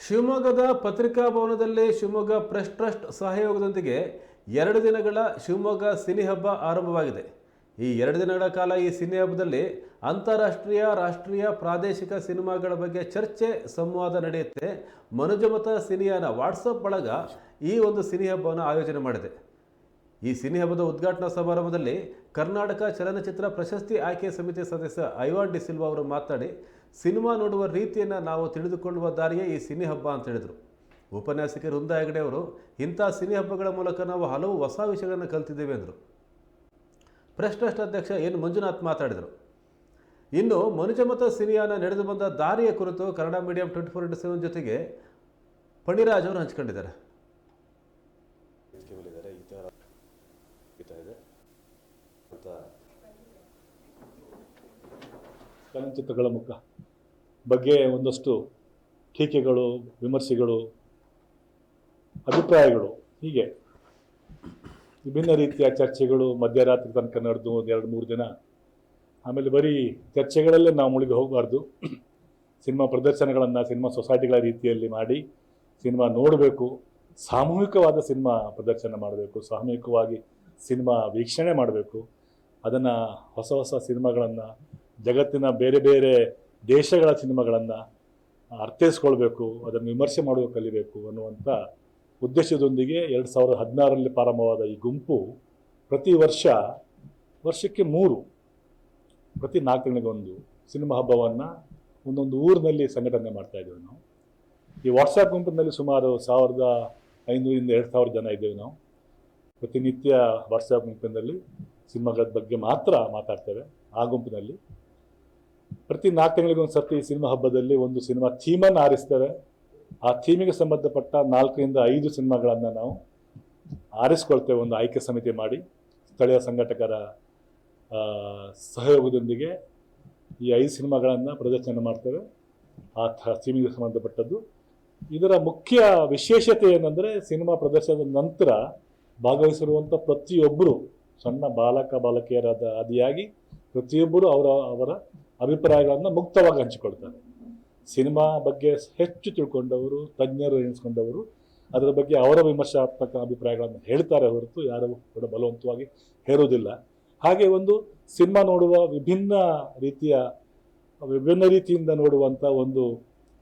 ಶಿವಮೊಗ್ಗದ ಪತ್ರಿಕಾ ಭವನದಲ್ಲಿ ಶಿವಮೊಗ್ಗ ಪ್ರೆಸ್ ಟ್ರಸ್ಟ್ ಸಹಯೋಗದೊಂದಿಗೆ ಎರಡು ದಿನಗಳ ಶಿವಮೊಗ್ಗ ಸಿನಿ ಹಬ್ಬ ಆರಂಭವಾಗಿದೆ. ಈ ಎರಡು ದಿನಗಳ ಕಾಲ ಈ ಸಿನಿ ಹಬ್ಬದಲ್ಲಿ ಅಂತಾರಾಷ್ಟ್ರೀಯ, ರಾಷ್ಟ್ರೀಯ, ಪ್ರಾದೇಶಿಕ ಸಿನಿಮಾಗಳ ಬಗ್ಗೆ ಚರ್ಚೆ, ಸಂವಾದ ನಡೆಯುತ್ತೆ. ಮನುಜಮತ ಸಿನಿಯಾನ ವಾಟ್ಸಪ್ ಬಳಗ ಈ ಒಂದು ಸಿನಿ ಹಬ್ಬವನ್ನು ಆಯೋಜನೆ ಮಾಡಿದೆ. ಈ ಸಿನಿ ಹಬ್ಬದ ಉದ್ಘಾಟನಾ ಸಮಾರಂಭದಲ್ಲಿ ಕರ್ನಾಟಕ ಚಲನಚಿತ್ರ ಪ್ರಶಸ್ತಿ ಆಯ್ಕೆ ಸಮಿತಿ ಸದಸ್ಯ ಐವಾನ್ ಡಿ ಸಿಲ್ವಾ ಅವರು ಮಾತನಾಡಿ, ಸಿನಿಮಾ ನೋಡುವ ರೀತಿಯನ್ನು ನಾವು ತಿಳಿದುಕೊಳ್ಳುವ ದಾರಿಯೇ ಈ ಸಿನಿ ಹಬ್ಬ ಅಂತ ಹೇಳಿದರು. ಉಪನ್ಯಾಸಕಿ ವೃಂದ ಹೆಗಡೆ ಅವರು, ಇಂಥ ಸಿನಿ ಹಬ್ಬಗಳ ಮೂಲಕ ನಾವು ಹಲವು ಹೊಸ ವಿಷಯಗಳನ್ನು ಕಲ್ತಿದ್ದೇವೆ ಎಂದರು ಪ್ರೆಸ್ ಟ್ರಸ್ಟ್ ಅಧ್ಯಕ್ಷ ಎನ್ ಮಂಜುನಾಥ್ ಮಾತಾಡಿದರು. ಇನ್ನು ಮನುಜಮತ ಸಿನಿಯಾನ ನಡೆದು ಬಂದ ದಾರಿಯ ಕುರಿತು Kannada medium twenty four into seven ಜೊತೆಗೆ ಪಣಿರಾಜ್ ಅವರು ಹಂಚಿಕೊಂಡಿದ್ದಾರೆ. ನಡೀತಾ ಇದೆ. ಅಂತ. ಚಲನಚಿತ್ರಗಳ ಮುಖ ಬಗ್ಗೆ ಒಂದಷ್ಟು ಟೀಕೆಗಳು, ವಿಮರ್ಶೆಗಳು, ಅಭಿಪ್ರಾಯಗಳು, ಹೀಗೆ. ವಿಭಿನ್ನ ರೀತಿಯ ಚರ್ಚೆಗಳು ಮಧ್ಯರಾತ್ರಿ ತನಕ ನಡೆದು ಒಂದು ಎರಡು ಮೂರು ದಿನ. ಆಮೇಲೆ ಬರೀ ಚರ್ಚೆಗಳಲ್ಲೇ ನಾವು ಮುಳುಗಿ ಹೋಗಬಾರ್ದು. ಸಿನಿಮಾ ಪ್ರದರ್ಶನಗಳನ್ನು ಸಿನಿಮಾ ಸೊಸೈಟಿಗಳ ರೀತಿಯಲ್ಲಿ ಮಾಡಿ ಸಿನಿಮಾ ನೋಡಬೇಕು. ಸಾಮೂಹಿಕವಾದ ಸಿನಿಮಾ ಪ್ರದರ್ಶನ ಮಾಡಬೇಕು. ಸಾಮೂಹಿಕವಾಗಿ ಸಿನಿಮಾ ವೀಕ್ಷಣೆ ಮಾಡಬೇಕು. ಅದನ್ನು ಹೊಸ ಹೊಸ ಸಿನಿಮಾಗಳನ್ನು, ಜಗತ್ತಿನ ಬೇರೆ ಬೇರೆ ದೇಶಗಳ ಸಿನಿಮಾಗಳನ್ನು ಅರ್ಥೈಸ್ಕೊಳ್ಬೇಕು, ಅದನ್ನು ವಿಮರ್ಶೆ ಮಾಡುವ ಕಲಿಬೇಕು ಅನ್ನುವಂಥ ಉದ್ದೇಶದೊಂದಿಗೆ ಎರಡು ಸಾವಿರದ ಹದಿನಾರರಲ್ಲಿ ಪ್ರಾರಂಭವಾದ ಈ ಗುಂಪು ಪ್ರತಿ ವರ್ಷ, ವರ್ಷಕ್ಕೆ ಮೂರು, ಪ್ರತಿ ನಾಲ್ಕು ತಿಂಗಳಿಗೊಂದು ಸಿನಿಮಾ ಹಬ್ಬವನ್ನು ಒಂದೊಂದು ಊರಿನಲ್ಲಿ ಸಂಘಟನೆ ಮಾಡ್ತಾ ಇದ್ದೇವೆ ನಾವು. ಈ ವಾಟ್ಸಪ್ ಗುಂಪಿನಲ್ಲಿ ಸುಮಾರು ಸಾವಿರದ ಐನೂರಿಂದ ಎರಡು ಸಾವಿರ ಜನ ಇದ್ದೇವೆ ನಾವು. ಪ್ರತಿನಿತ್ಯ ವಾಟ್ಸಪ್ ಗುಂಪಿನಲ್ಲಿ ಸಿನಿಮಾಗಳ ಬಗ್ಗೆ ಮಾತ್ರ ಮಾತಾಡ್ತೇವೆ. ಆ ಗುಂಪಿನಲ್ಲಿ ಪ್ರತಿ ನಾಲ್ಕು ತಿಂಗಳಿಗೊಂದು ಸರ್ತಿ ಸಿನಿಮಾ ಹಬ್ಬದಲ್ಲಿ ಒಂದು ಸಿನಿಮಾ ಥೀಮನ್ನು ಆರಿಸ್ತೇವೆ. ಆ ಥೀಮಿಗೆ ಸಂಬಂಧಪಟ್ಟ ನಾಲ್ಕರಿಂದ ಐದು ಸಿನಿಮಾಗಳನ್ನು ನಾವು ಆರಿಸ್ಕೊಳ್ತೇವೆ. ಒಂದು ಆಯ್ಕೆ ಸಮಿತಿ ಮಾಡಿ ಸ್ಥಳೀಯ ಸಂಘಟಕರ ಸಹಯೋಗದೊಂದಿಗೆ ಈ ಐದು ಸಿನಿಮಾಗಳನ್ನು ಪ್ರದರ್ಶನ ಮಾಡ್ತೇವೆ. ಆ ಥೀಮಿಗೆ ಸಂಬಂಧಪಟ್ಟದ್ದು. ಇದರ ಮುಖ್ಯ ವಿಶೇಷತೆ ಏನಂದರೆ ಸಿನಿಮಾ ಪ್ರದರ್ಶನದ ನಂತರ ಭಾಗವಹಿಸಿರುವಂಥ ಪ್ರತಿಯೊಬ್ಬರು ಸಣ್ಣ ಬಾಲಕ ಬಾಲಕಿಯರಾದ ಆದಿಯಾಗಿ ಪ್ರತಿಯೊಬ್ಬರು ಅವರ ಅವರ ಅಭಿಪ್ರಾಯಗಳನ್ನು ಮುಕ್ತವಾಗಿ ಹಂಚಿಕೊಳ್ತಾರೆ. ಸಿನಿಮಾ ಬಗ್ಗೆ ಹೆಚ್ಚು ತಿಳ್ಕೊಂಡವರು, ತಜ್ಞರು ಎನಿಸ್ಕೊಂಡವರು ಅದರ ಬಗ್ಗೆ ಅವರ ವಿಮರ್ಶಾತ್ಮಕ ಅಭಿಪ್ರಾಯಗಳನ್ನು ಹೇಳ್ತಾರೆ ಹೊರತು ಯಾರು ಕೂಡ ಬಲವಂತವಾಗಿ ಹೇರೋದಿಲ್ಲ ಹಾಗೆ ಒಂದು ಸಿನಿಮಾ ನೋಡುವ ವಿಭಿನ್ನ ರೀತಿಯ, ವಿಭಿನ್ನ ರೀತಿಯಿಂದ ನೋಡುವಂಥ ಒಂದು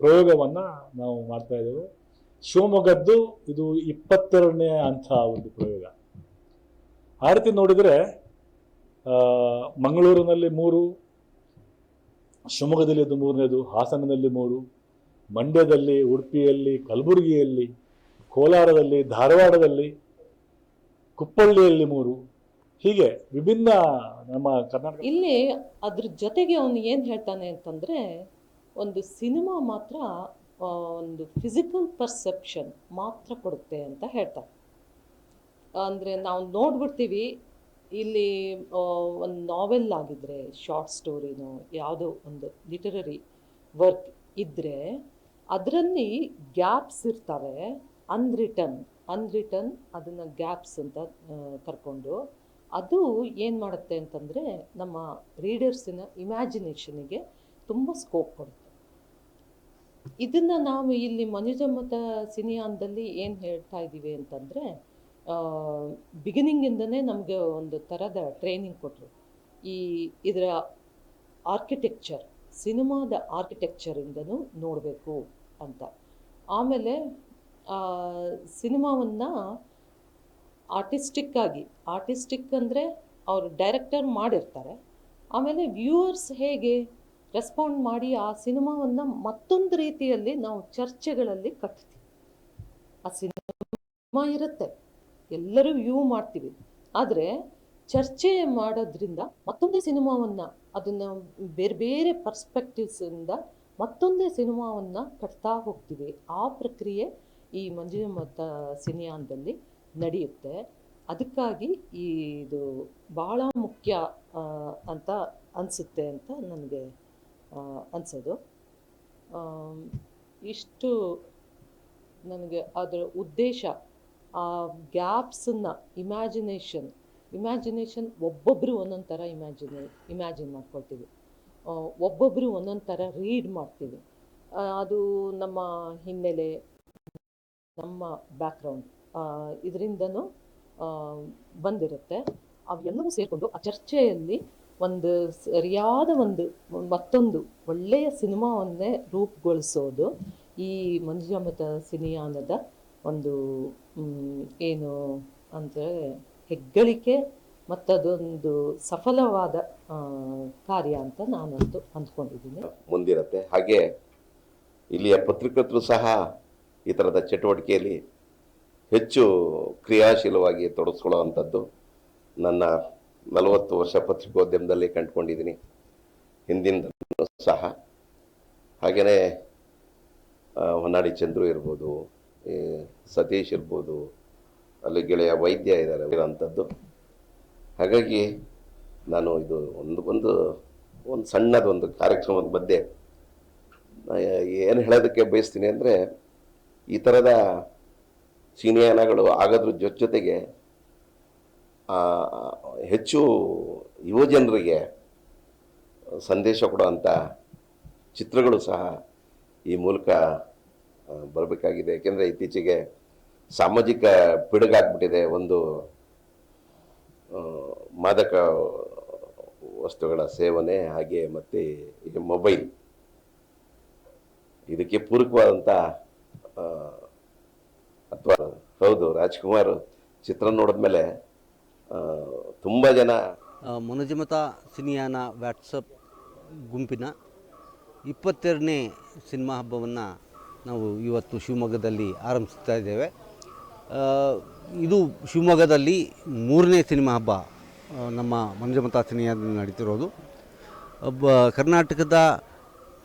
ಪ್ರಯೋಗವನ್ನು ನಾವು ಮಾಡ್ತಾ ಇದ್ದೇವೆ. ಶಿವಮೊಗ್ಗದ್ದು ಇದು ಇಪ್ಪತ್ತೆರಡನೇ ಅಂಥ ಒಂದು ಪ್ರಯೋಗ. ಆ ರೀತಿ ನೋಡಿದರೆ ಮಂಗಳೂರಿನಲ್ಲಿ ಮೂರು, ಶಿವಮೊಗ್ಗದಲ್ಲಿ ಇದು ಮೂರನೇದು, ಹಾಸನದಲ್ಲಿ ಮೂರು, ಮಂಡ್ಯದಲ್ಲಿ, ಉಡುಪಿಯಲ್ಲಿ, ಕಲಬುರಗಿಯಲ್ಲಿ, ಕೋಲಾರದಲ್ಲಿ, ಧಾರವಾಡದಲ್ಲಿ, ಕುಪ್ಪಳ್ಳಿಯಲ್ಲಿ ಮೂರು. ಹೀಗೆ ವಿಭಿನ್ನ ನಮ್ಮ ಕರ್ನಾಟಕ ಇಲ್ಲಿ ಅದ್ರ ಜೊತೆಗೆ ಅವನು ಏನು ಹೇಳ್ತಾನೆ ಅಂತಂದರೆ, ಒಂದು ಸಿನಿಮಾ ಮಾತ್ರ ಒಂದು ಫಿಸಿಕಲ್ ಪರ್ಸೆಪ್ಷನ್ ಮಾತ್ರ ಕೊಡುತ್ತೆ ಅಂತ ಹೇಳ್ತಾರೆ. ಅಂದರೆ ನಾವು ನೋಡ್ಬಿಡ್ತೀವಿ, ಇಲ್ಲಿ ಒಂದು ನಾವೆಲ್ ಆಗಿದ್ರೆ ಶಾರ್ಟ್ ಸ್ಟೋರಿನೋ ಯಾವುದೋ ಒಂದು ಲಿಟರರಿ ವರ್ಕ್ ಇದ್ದರೆ ಅದರಲ್ಲಿ ಗ್ಯಾಪ್ಸ್ ಇರ್ತವೆ ಅನ್ರಿಟನ್ ಅನ್ರಿಟನ್ ಅದನ್ನು ಗ್ಯಾಪ್ಸ್ ಅಂತ ಕರ್ಕೊಂಡು, ಅದು ಏನು ಮಾಡುತ್ತೆ ಅಂತಂದರೆ, ನಮ್ಮ ರೀಡರ್ಸಿನ ಇಮ್ಯಾಜಿನೇಷನಿಗೆ ತುಂಬ ಸ್ಕೋಪ್ ಕೊಡುತ್ತೆ. ಇದನ್ನು ನಾವು ಇಲ್ಲಿ ಮನುಜಮತ ಸಿನಿಯಾನ್ದಲ್ಲಿ ಏನು ಹೇಳ್ತಾ ಇದ್ದೀವಿ ಅಂತಂದರೆ ಬಿಗಿನಿಂಗಿಂದನೇ ನಮಗೆ ಒಂದು ಥರದ ಟ್ರೈನಿಂಗ್ ಕೊಟ್ಟರು ಈ ಇದರ ಆರ್ಕಿಟೆಕ್ಚರ್ ಸಿನಿಮಾದ ಆರ್ಕಿಟೆಕ್ಚರಿಂದನೂ ನೋಡಬೇಕು ಅಂತ. ಆಮೇಲೆ ಸಿನಿಮಾವನ್ನು ಆರ್ಟಿಸ್ಟಿಕ್ ಆಗಿ ಆರ್ಟಿಸ್ಟಿಕ್ ಅಂದರೆ ಅವರು ಡೈರೆಕ್ಟರ್ ಮಾಡಿರ್ತಾರೆ. ಆಮೇಲೆ ವ್ಯೂವರ್ಸ್ ಹೇಗೆ? ರೆಸ್ಪಾಂಡ್ ಮಾಡಿ ಆ ಸಿನಿಮಾವನ್ನು ಮತ್ತೊಂದು ರೀತಿಯಲ್ಲಿ ನಾವು ಚರ್ಚೆಗಳಲ್ಲಿ ಕಟ್ತೀವಿ. ಆ ಸಿನಿಮಾ ಇರುತ್ತೆ. ಎಲ್ಲರೂ ವ್ಯೂ ಮಾಡ್ತೀವಿ. ಆದರೆ ಚರ್ಚೆ ಮಾಡೋದ್ರಿಂದ ಮತ್ತೊಂದೇ ಸಿನಿಮಾವನ್ನು, ಅದನ್ನು ಬೇರೆ ಬೇರೆ ಪರ್ಸ್ಪೆಕ್ಟಿವ್ಸಿಂದ ಮತ್ತೊಂದೇ ಸಿನಿಮಾವನ್ನು ಕಟ್ತಾ ಹೋಗ್ತೀವಿ. ಆ ಪ್ರಕ್ರಿಯೆ ಈ ಮಂಜುಮತ ಸಿನಿಯಾನ್ದಲ್ಲಿ ನಡೆಯುತ್ತೆ. ಅದಕ್ಕಾಗಿ ಇದು ಭಾಳ ಮುಖ್ಯ ಅಂತ ಅನಿಸುತ್ತೆ ಅಂತ ನನಗೆ ಅನಿಸೋದು. ಇಷ್ಟು ನನಗೆ ಅದರ ಉದ್ದೇಶ, ಆ ಗ್ಯಾಪ್ಸನ್ನು, ಇಮ್ಯಾಜಿನೇಷನ್ ಇಮ್ಯಾಜಿನೇಷನ್ ಒಬ್ಬೊಬ್ಬರು ಒಂದೊಂದು ಥರ ಇಮ್ಯಾಜಿನೇ, ಇಮ್ಯಾಜಿನ್ ಮಾಡ್ಕೊಳ್ತೀವಿ. ಒಬ್ಬೊಬ್ಬರು ಒಂದೊಂದು ಥರ ರೀಡ್ ಮಾಡ್ತೀವಿ. ಅದು ನಮ್ಮ ಹಿನ್ನೆಲೆ, ನಮ್ಮ ಬ್ಯಾಕ್ಗ್ರೌಂಡ್ ಇದರಿಂದನೂ ಬಂದಿರುತ್ತೆ. ಅವೆಲ್ಲವೂ ಸೇರಿಕೊಂಡು ಆ ಚರ್ಚೆಯಲ್ಲಿ ಒಂದು ಸರಿಯಾದ ಒಂದು ಮತ್ತೊಂದು ಒಳ್ಳೆಯ ಸಿನಿಮಾವನ್ನೇ ರೂಪುಗೊಳಿಸೋದು ಈ ಮಂಜುಮತ ಸಿನಿಯಾನದ ಒಂದು ಏನು ಅಂದರೆ ಹೆಗ್ಗಳಿಕೆ ಮತ್ತದೊಂದು ಸಫಲವಾದ ಆ, ಕಾರ್ಯ ಅಂತ ನಾನಂತೂ ಅಂದ್ಕೊಂಡಿದ್ದೀನಿ. ಮುಂದಿರುತ್ತೆ. ಹಾಗೆ ಇಲ್ಲಿಯ ಪತ್ರಕರ್ತರು ಸಹ ಈ ಥರದ ಚಟುವಟಿಕೆಯಲ್ಲಿ ಹೆಚ್ಚು ಕ್ರಿಯಾಶೀಲವಾಗಿ ತೊಡಗಿಸ್ಕೊಳ್ಳುವಂಥದ್ದು ನನ್ನ ನಲವತ್ತು ವರ್ಷ ಪತ್ರಿಕೋದ್ಯಮದಲ್ಲಿ ಕಂಡುಕೊಂಡಿದ್ದೀನಿ. ಹಿಂದಿನ ಸಹ. ಹಾಗೆಯೇ ಹೊನ್ನಾಡಿ ಚಂದ್ರು ಇರ್ಬೋದು ಸತೀಶ್ ಇರ್ಬೋದು, ಅಲ್ಲಿ ಗೆಳೆಯ ವೈದ್ಯ ಇದ್ದಾರೆ ಇರೋಂಥದ್ದು ಹಾಗಾಗಿ ನಾನು ಇದು ಒಂದು ಒಂದು ಒಂದು ಸಣ್ಣದೊಂದು ಕಾರ್ಯಕ್ರಮದ ಮಧ್ಯೆ ಏನು ಹೇಳೋದಕ್ಕೆ ಬಯಸ್ತೀನಿ ಅಂದರೆ, ಈ ಥರದ ಸಿನಿಯಾನಗಳು ಆಗೋದ್ರ ಜೊತೆ ಜೊತೆಗೆ ಹೆಚ್ಚು ಯುವಜನರಿಗೆ ಸಂದೇಶ ಕೊಡುವಂಥ ಚಿತ್ರಗಳು ಸಹ ಈ ಮೂಲಕ ಬರಬೇಕಾಗಿದೆ. ಏಕೆಂದರೆ ಇತ್ತೀಚೆಗೆ ಸಾಮಾಜಿಕ ಪಿಡುಗಾಗ್ಬಿಟ್ಟಿದೆ ಒಂದು ಮಾದಕ ವಸ್ತುಗಳ ಸೇವನೆ, ಹಾಗೆ ಮತ್ತು ಮೊಬೈಲ್. ಇದಕ್ಕೆ ಪೂರಕವಾದಂಥ ಅಥವಾ ಹೌದು, ರಾಜ್ಕುಮಾರ್ ಚಿತ್ರ ನೋಡಿದ್ಮೇಲೆ ತುಂಬ ಜನ ಮನೋಜಮತ ಸಿನಿಯಾನ ವ್ಯಾಟ್ಸಪ್ ಗುಂಪಿನ ಇಪ್ಪತ್ತೆರಡನೇ ಸಿನಿಮಾ ಹಬ್ಬವನ್ನು ನಾವು ಇವತ್ತು ಶಿವಮೊಗ್ಗದಲ್ಲಿ ಆರಂಭಿಸ್ತಾ ಇದ್ದೇವೆ. ಇದು ಶಿವಮೊಗ್ಗದಲ್ಲಿ ಮೂರನೇ ಸಿನಿಮಾ ಹಬ್ಬ ನಮ್ಮ ಮಂಜುಮತ ಸಿನಿಯಾದಲ್ಲಿ ನಡೀತಿರೋದು. ಒಬ್ಬ ಕರ್ನಾಟಕದ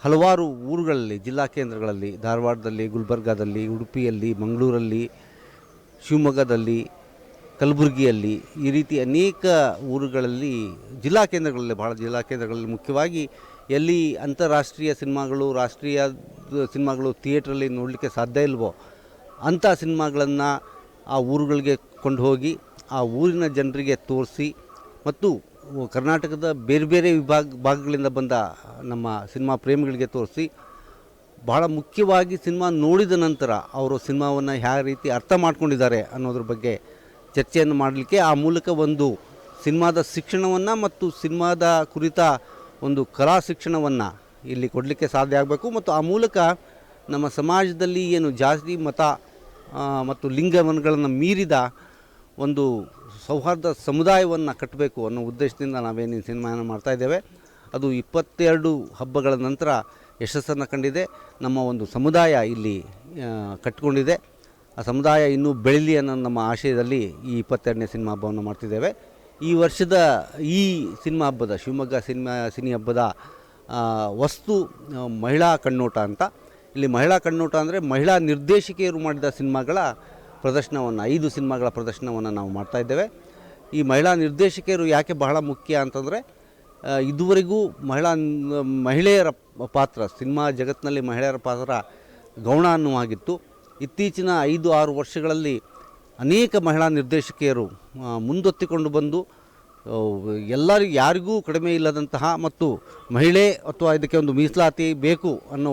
ಹಲವಾರು ಊರುಗಳಲ್ಲಿ, ಜಿಲ್ಲಾ ಕೇಂದ್ರಗಳಲ್ಲಿ, ಧಾರವಾಡದಲ್ಲಿ, ಗುಲ್ಬರ್ಗಾದಲ್ಲಿ, ಉಡುಪಿಯಲ್ಲಿ, ಮಂಗಳೂರಲ್ಲಿ, ಶಿವಮೊಗ್ಗದಲ್ಲಿ ಕಲಬುರಗಿಯಲ್ಲಿ ಈ ರೀತಿ ಅನೇಕ ಊರುಗಳಲ್ಲಿ ಜಿಲ್ಲಾ ಕೇಂದ್ರಗಳಲ್ಲಿ ಭಾಳ ಜಿಲ್ಲಾ ಕೇಂದ್ರಗಳಲ್ಲಿ ಮುಖ್ಯವಾಗಿ ಎಲ್ಲಿ ಅಂತಾರಾಷ್ಟ್ರೀಯ ಸಿನಿಮಾಗಳು, ರಾಷ್ಟ್ರೀಯ ಸಿನಿಮಾಗಳು ಥಿಯೇಟ್ರಲ್ಲಿ ನೋಡಲಿಕ್ಕೆ ಸಾಧ್ಯ ಇಲ್ವೋ ಅಂಥ ಸಿನಿಮಾಗಳನ್ನು ಆ ಊರುಗಳಿಗೆ ಕೊಂಡು ಹೋಗಿ ಆ ಊರಿನ ಜನರಿಗೆ ತೋರಿಸಿ ಮತ್ತು ಕರ್ನಾಟಕದ ಬೇರೆ ಬೇರೆ ವಿಭಾಗ, ಭಾಗಗಳಿಂದ ಬಂದ ನಮ್ಮ ಸಿನಿಮಾ ಪ್ರೇಮಿಗಳಿಗೆ ತೋರಿಸಿ ಭಾಳ ಮುಖ್ಯವಾಗಿ ಸಿನಿಮಾ ನೋಡಿದ ನಂತರ ಅವರು ಸಿನಿಮಾವನ್ನು ಯಾವ ರೀತಿ ಅರ್ಥ ಮಾಡ್ಕೊಂಡಿದ್ದಾರೆ ಅನ್ನೋದ್ರ ಬಗ್ಗೆ ಚರ್ಚೆಯನ್ನು ಮಾಡಲಿಕ್ಕೆ ಆ ಮೂಲಕ ಒಂದು ಸಿನಿಮಾದ ಶಿಕ್ಷಣವನ್ನು ಮತ್ತು ಸಿನಿಮಾದ ಕುರಿತ ಒಂದು ಕಲಾ ಶಿಕ್ಷಣವನ್ನು ಇಲ್ಲಿ ಕೊಡಲಿಕ್ಕೆ ಸಾಧ್ಯ ಆಗಬೇಕು. ಮತ್ತು ಆ ಮೂಲಕ ನಮ್ಮ ಸಮಾಜದಲ್ಲಿ ಏನು ಜಾತಿ, ಮತ ಮತ್ತು ಲಿಂಗವನ್ಗಳನ್ನು ಮೀರಿದ ಒಂದು ಸೌಹಾರ್ದ ಸಮುದಾಯವನ್ನು ಕಟ್ಟಬೇಕು ಅನ್ನೋ ಉದ್ದೇಶದಿಂದ ನಾವೇನು ಸಿನಿಮಾನ ಮಾಡ್ತಾ ಇದ್ದೇವೆ. ಅದು ಇಪ್ಪತ್ತೆರಡು ಹಬ್ಬಗಳ ನಂತರ ಯಶಸ್ಸನ್ನು ಕಂಡಿದೆ. ನಮ್ಮ ಒಂದು ಸಮುದಾಯ ಇಲ್ಲಿ ಕಟ್ಟಿಕೊಂಡಿದೆ ಆ ಸಮುದಾಯ ಇನ್ನೂ ಬೆಳೀಲಿ ಅನ್ನೋ ನಮ್ಮ ಆಶಯದಲ್ಲಿ ಈ ಇಪ್ಪತ್ತೆರಡನೇ ಸಿನಿಮಾ ಹಬ್ಬವನ್ನು ಮಾಡ್ತಿದ್ದೇವೆ. ಈ ವರ್ಷದ ಈ ಸಿನಿಮಾ ಹಬ್ಬದ, ಶಿವಮೊಗ್ಗ ಸಿನಿಮಾ, ಸಿನಿ ಹಬ್ಬದ ವಸ್ತು ಮಹಿಳಾ ಕಣ್ಣೋಟ ಅಂತ. ಇಲ್ಲಿ ಮಹಿಳಾ ಕಣ್ಣೋಟ ಅಂದರೆ ಮಹಿಳಾ ನಿರ್ದೇಶಕಿಯರು ಮಾಡಿದ ಸಿನಿಮಾಗಳ ಪ್ರದರ್ಶನವನ್ನು, ಐದು ಸಿನಿಮಾಗಳ ಪ್ರದರ್ಶನವನ್ನು ನಾವು ಮಾಡ್ತಾ ಇದ್ದೇವೆ. ಈ ಮಹಿಳಾ ನಿರ್ದೇಶಕಿಯರು ಯಾಕೆ ಬಹಳ ಮುಖ್ಯ ಅಂತಂದರೆ ಇದುವರೆಗೂ ಮಹಿಳಾ, ಮಹಿಳೆಯರ ಪಾತ್ರ, ಸಿನಿಮಾ ಜಗತ್ತಿನಲ್ಲಿ ಮಹಿಳೆಯರ ಪಾತ್ರ ಗೌಣ ಅನ್ನುವಾಗಿತ್ತು. ಇತ್ತೀಚಿನ ಐದು, ಆರು ವರ್ಷಗಳಲ್ಲಿ ಅನೇಕ ಮಹಿಳಾ ನಿರ್ದೇಶಕಿಯರು ಮುಂದೊತ್ತಿಕೊಂಡು ಬಂದು ಎಲ್ಲರಿಗೂ ಯಾರಿಗೂ ಕಡಿಮೆ ಇಲ್ಲದಂತಹ ಮತ್ತು ಮಹಿಳೆ ಅಥವಾ ಇದಕ್ಕೆ ಒಂದು ಮೀಸಲಾತಿ ಬೇಕು ಅನ್ನೋ